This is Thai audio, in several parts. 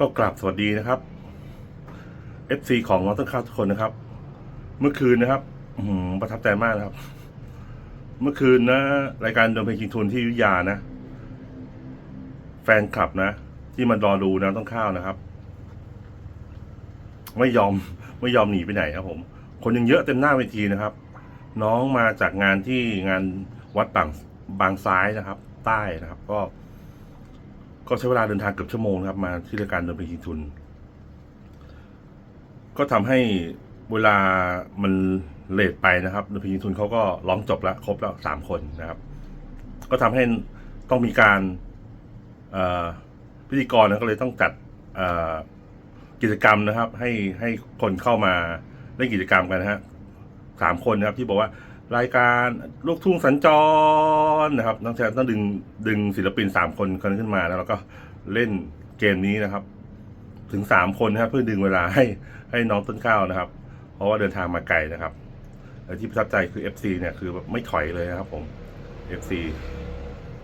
ก็กราบสวัสดีนะครับ FC ของน้องต้นข้าวทุกคนนะครับ เมื่อคืนนะครับประทับใจมากนะครับ เมื่อคืนนะ รายการโดนเพลงคิงทุนที่ยุยานะ แฟนคลับนะ ที่มันรอดูนะต้องข้าวนะครับ ไม่ยอมไม่ยอมหนีไปไหนครับผม คนยังเยอะเต็มหน้าเวทีนะครับ น้องมาจากงานที่งานวัดบางบางซ้ายนะครับ ใต้นะครับ ก็ ก็ใช้เวลาเดินทางเกือบชั่วโมงครับ มาที่รายการดนตรีคิงทุน ก็ทำให้เวลามันเลทไปนะครับดนตรีคิงทุนเขาก็ร้องจบแล้วครบแล้วสามคนนะครับ ก็ทำให้ต้องมีการพิธีกรนะก็เลยต้องจัดกิจกรรมนะครับ ให้ให้คนเข้ามาเล่นกิจกรรมกันนะฮะสามคนนะครับที่บอกว่า รายการลูกทุ่งสัญจรนะครับต้องใช้ต้องดึงดึงศิลปินสามคนคนขึ้นมาแล้วก็เล่นเกมนี้นะครับ ถึงสามคนนะครับเพื่อดึงเวลาให้ให้น้องต้นข้าวนะครับ เพราะว่าเดินทางมาไกลนะครับแต่ที่ประทับใจคือ FC เนี่ยคือไม่ถอยเลยนะครับผม FC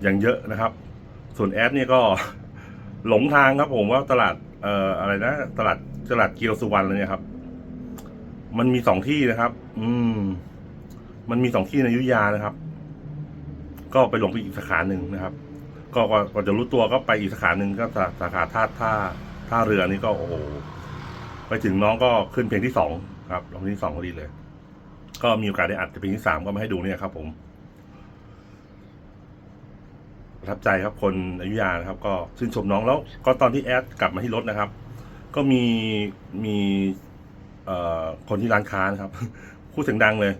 อยังเยอะนะครับ ส่วนแอดเนี่ยก็หลงทางครับผมว่าตลาดเอ่ออะไรนะ ตลาดตลาดเกียวสุวรรณเลยเนี่ยครับ มันมีสองที่นะครับ อืม มันมีสองที่ในยุยานะครับ ก็ไปหลงไปอีกสาขาหนึ่งนะครับ ก็ก่อนก่อจะรู้ตัวก็ไปอีกสาขาหนึ่งก็สาขาท่าท่าท่าเรือนี่ก็โอ้โหไปถึงน้องก็ขึ้นเพลงที่สองครับร้องเพลงที่สองพอดีเลย ก็มีโอกาสได้อัดเพลงที่สามก็มาให้ดูเนี่ยครับ ผมประทับใจครับคนอยุธยานะครับ ก็ชื่นชมน้องแล้วก็ตอนที่แอดกลับมาที่รถนะครับ ก็มีมีเอ่อคนที่ร้านค้านะครับพูดเสียงดังเลย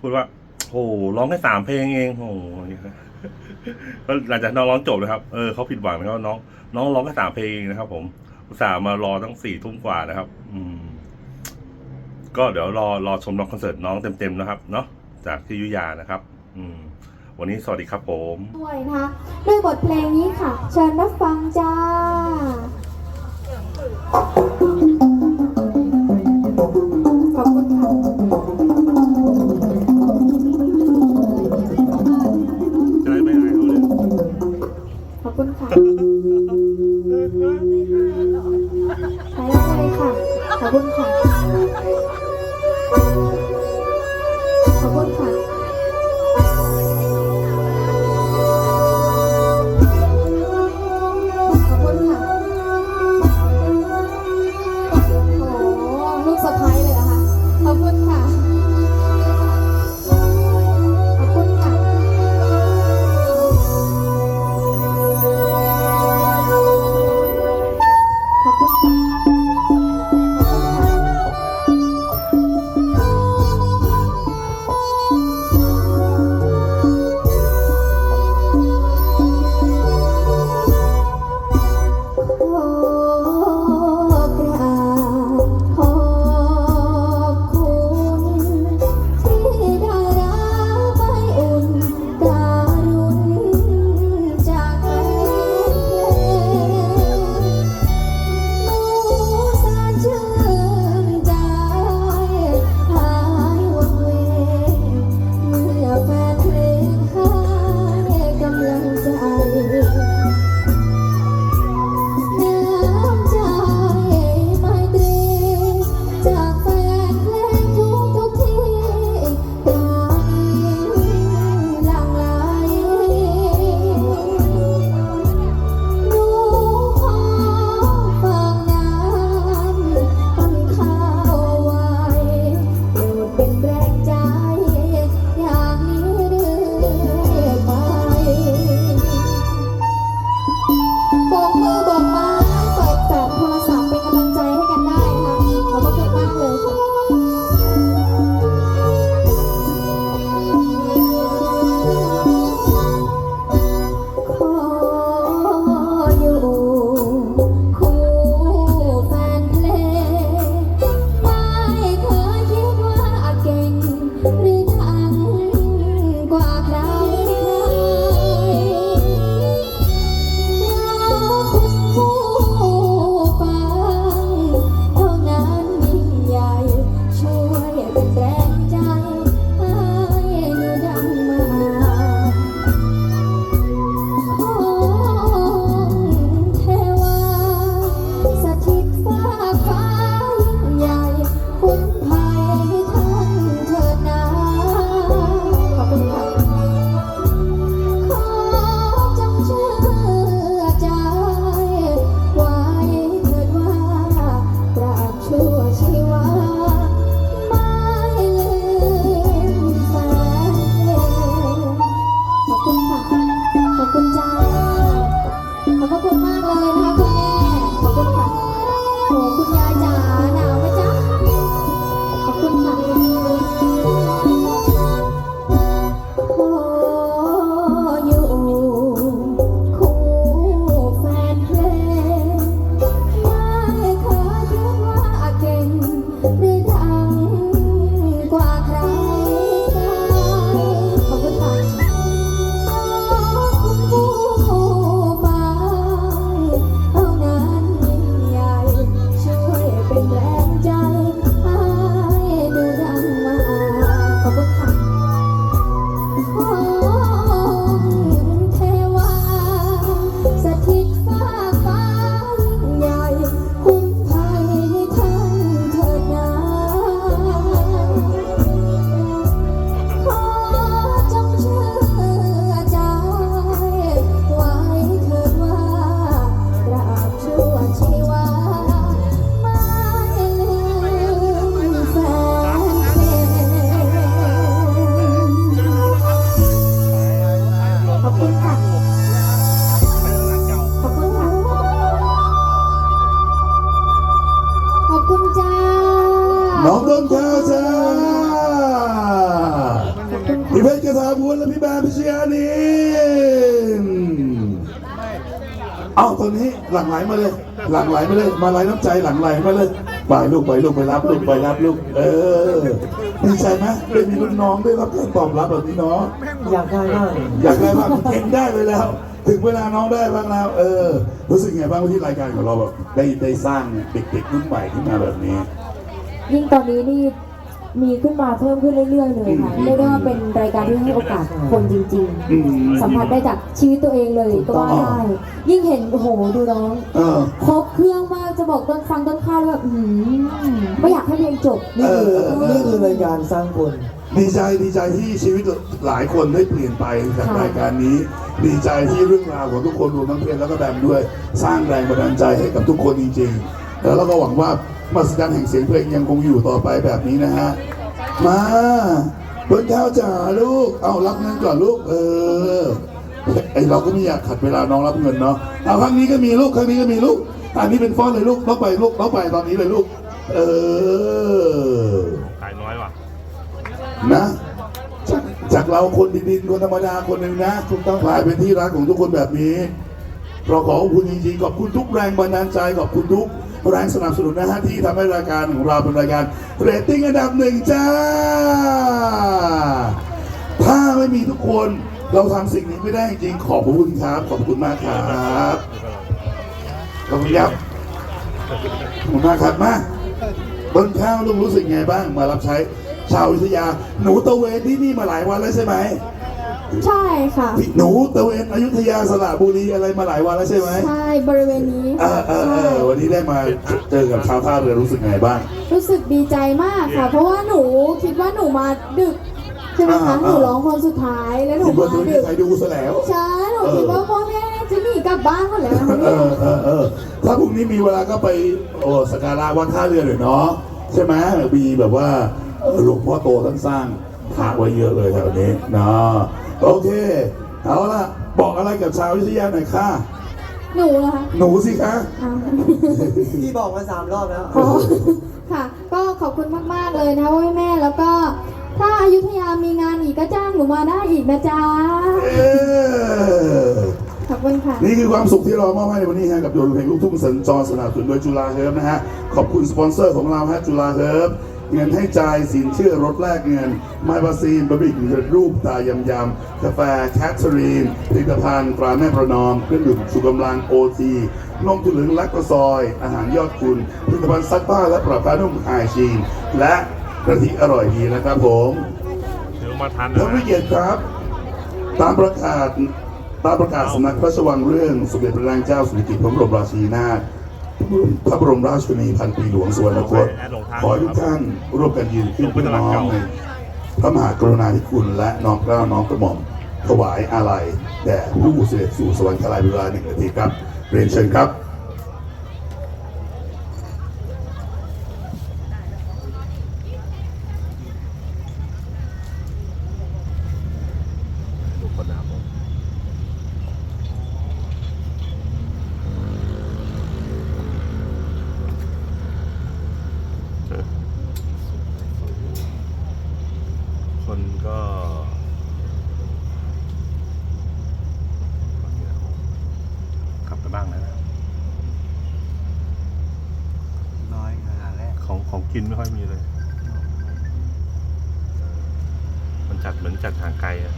พูดว่าโอ้โหร้องแค่สามเพลงเองโอ้โหก็หลังจากน้องร้องจบนะครับเออเขาผิดหวังนะครับน้อง น้องร้องแค่สามเพลงเองนะครับ ผมอุตส่าห์มารอตั้งสี่ทุ่มกว่านะครับ อืม ก็เดี๋ยวรอรอชมน้องคอนเสิร์ตน้องเต็มๆนะครับ เนาะจากที่ยุยานะครับ อืม วันนี้สวัสดีครับผมด้วยนะคะด้วยบทเพลงนี้ค่ะ เชิญรับฟังจ้า พี่เพชรกระทาพวนและพี่แบมพิเชียานีเอาตอนนี้หลังไหลมาเลย หลังไหลมาเลย มาไหลน้ำใจหลังไหลมาเลยไปลูกไปลูกไปรับลูกไปรับลูก เออดีใจไหมได้มีรุ่นน้องได้รับการตอบรับแบบนี้เนาะอยากได้มากอยากได้มากเก่งได้ไปแล้วถึงเวลาน้องได้บ้างแล้ว เออ รู้สึกไงบ้างที่รายการของเราแบบได้ได้สร้างเด็กๆรุ่นใหม่ขึ้นมาแบบนี้ ยิ่งตอนนี้นี่ มีขึ้นมาเพิ่มขึ้นเรื่อยๆเลยค่ะอืมเรียกได้ว่าเป็นรายการที่ให้โอกาสคนจริง อืม ๆ สัมผัสได้จากชีวิตตัวเองเลยก็ว่าได้ ยิ่งเห็นโอ้โหดูน้อง เออ ครบเครื่องมากจะบอกต้นฟังต้นข้าวแล้วแบบอื้อหือไม่อยากให้เพลงจบนี่คือเออ นี่คือรายการสร้างคนดีใจดีใจที่ชีวิตหลายคนได้เปลี่ยนไปจากค่ะรายการนี้ ดีใจที่เรื่องราวของทุกคนรวมทั้งเพนแล้วก็แบมด้วย สร้างแรงบันดาลใจให้กับทุกคนจริงๆแล้วเราก็หวังว่า มาสดันแห่งเสียงเพลงยังคงอยู่ต่อไปแบบนี้นะฮะ มาเบิ้ลข้าวจ๋าลูก เอารับเงินก่อนลูก เออ ไอเราก็ไม่อยากขัดเวลาน้องรับเงินเนาะ เอาครั้งนี้ก็มีลูกครั้งนี้ก็มีลูก อันนี้เป็นฟ้อนเลยลูกต้องไปลูกต้องไปตอนนี้เลยลูก เออขายน้อยว่ะ นะจากจากเราคนดินๆคนธรรมดาคนหนึ่งนะถูกต้องกลายเป็นที่รักของทุกคนแบบนี้เราขอขอบคุณจริงๆขอบคุณทุกแรงบันดาลใจขอบคุณทุก แรงสนับสนุนนะฮะที่ทำให้รายการของเราเป็นรายการเรตติ้งอันดับหนึ่งจ้า ถ้าไม่มีทุกคนเราทำสิ่งนี้ไม่ได้จริงขอบคุณครับ ขอบคุณมากครับขอบคุณครับขอบคุณมากครับมาต้นข้าวลุงรู้สึกไงบ้างมารับใช้ชาวอยุธยา หนูตะเวนที่นี่มาหลายวันแล้วใช่ไหม ใช่ค่ะพี่หนูตะเวนอยุธยาสระบุรีอะไรมาหลายวันแล้วใช่ไหมใช่บริเวณนี้เออเออเออวันนี้ได้มาเจอกับชาวท่าเรือรู้สึกไงบ้าง รู้สึกดีใจมากค่ะ เพราะว่าหนูคิดว่าหนูมาดึกใช่ไหมคะอ่าหนูร้องคนสุดท้ายแล้วหนูคิดว่ามาจะไม่มีดึกใครดูซะแล้ว ใช่หนูคิดว่าพ่อแม่จะหนีกลับบ้านหมดแล้วนะคะเออเออเออถ้าพรุ่งนี้มีเวลาก็ไปโอ้สักการะวัดท่าเรือหน่อยเนาะใช่ไหมมีแบบว่าเออหลวงพ่อโตท่านสร้างพระไว้เยอะเลยแถวนี้เนาะ โอเค เอาล่ะบอกอะไรกับชาวอยุธยาหน่อยค่ะ หนูเหรอคะหนูสิคะ อ้าวพี่บอกมาสามรอบแล้ว อ๋อค่ะ ก็ขอบคุณมาก ๆ เลยนะคะพ่อแม่แล้วก็ ถ้าอายุทยามีงานอีกก็จ้างหนูมาได้อีกนะจ๊ะ เออ ขอบคุณค่ะ นี่คือความสุขที่เรามอบให้ในวันนี้ฮะกับโยนเพลงลูกทุ่งสัญจรสนับสนุนโดยจุฬาเฮิร์บนะฮะ ขอบคุณสปอนเซอร์ของเราฮะจุฬาเฮิร์บ เงินให้จ่ายสินเชื่อรถแลกเงินไมบาซีนบะบิกรูปตายำยำกาแฟแคทเธอรีนผลิตภัณฑ์ตราแม่ประนอมเครื่องดื่มชูกำลังโอทีนมถั่วเหลืองและกระซอย อาหารยอดคุณผลิตภัณฑ์ซักผ้าและปรับผ้านุ่มไอชีนและกะทิอร่อยดีนะครับผมเดี๋ยวมาทันท่านผู้เกียรติครับ ตามประกาศตามประกาศสำนักพระราชวังเรื่องสมเด็จพระนางเจ้าสิริกิติ์พระบรมราชินีนาถ พระบรมราชชนนีพันปีหลวงสุวรรณคตขอให้ทุกท่านร่วมกันยืนขึ้นเพื่อน้อมในพระมหากรุณาธิคุณและน้อมเกล้าน้อมกระหม่อมถวายอาลัยแด่ผู้เสด็จสู่สวรรคาลัยเวลาหนึ่งนาทีครับ เรียนเชิญครับ ทุกคนนะครับผมคนก็ขับไปบ้างนะ น้อยขนาดแรก ของของ กินไม่ค่อยมีเลย มันจัดเหมือนจัดทางไกลอะ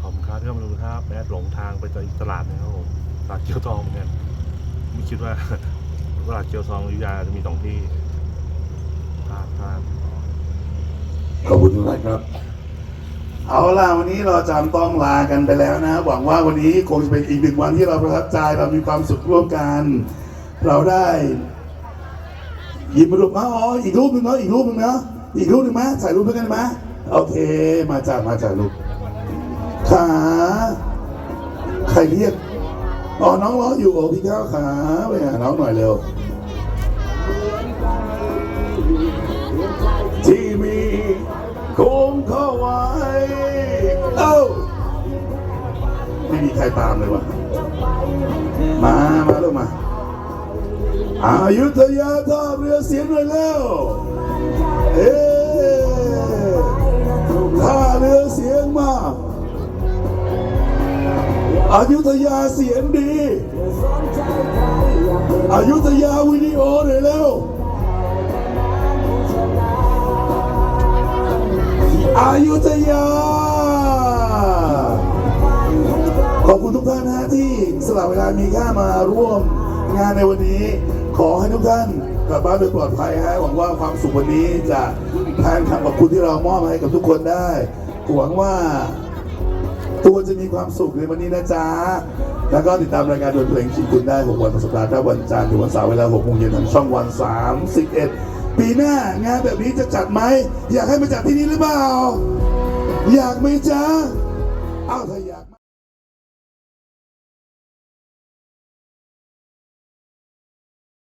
ขอบคุณครับที่เข้ามาดูครับแอดหลงทางไปตตลาดนะครับผมตลาดเกียวทองเหมือนกันไม่คิดว่าตลาดเกียวทองอยุธยาจะมีสองที่พลาดพลาดขอบคุณทุกท่านครับ เอาล่ะวันนี้เราจำต้องลากันไปแล้วนะ หวังว่าวันนี้คงจะเป็นอีกหนึ่งวันที่เราประทับใจเรามีความสุขร่วมกัน เราได้หยิบมารูปมาอ๋ออีกรูปหนึ่งเนาะอีกรูปหนึ่งเนาะอีกรูปหนึ่งไหมถ่ายรูปด้วยกันไหมโอเค มาจากมาจากลูกขาใครเรียกอ๋อน้องรออยู่โอ้พี่ข้าวขาไปหาน้องหน่อยเร็วที่มีคง ใครตามเลยวะมามาลูกมาอายุทยาท่าเรือเสียงหน่อยแล้วเอ๊ะท่าเรือเสียงมากอายุทยาเสียงดีอายุทยาวิดีโอหน่อยเร็วอายุทยา ทุกท่านนะที่สละเวลามีค่ามาร่วมงานในวันนี้ ขอให้ทุกท่านกลับบ้านโดยปลอดภัยฮะหวังว่าความสุขวันนี้จะแทนคำขอบคุณที่เรามอบให้กับทุกคนได้หวังว่าทุกคนจะมีความสุขในวันนี้นะจ๊ะ แล้วก็ติดตามรายการดนเพลงชิงคุณได้ 6 วันสัปดาห์ถ้าวันจันทร์ถึงวันเสาร์เวลา6โมงเย็นทางช่องวัน 31 ปีหน้างานแบบนี้จะจัดไหม อยากให้มาจัดที่นี่หรือเปล่า อยากไหมจ๊ะอ้าวถ้า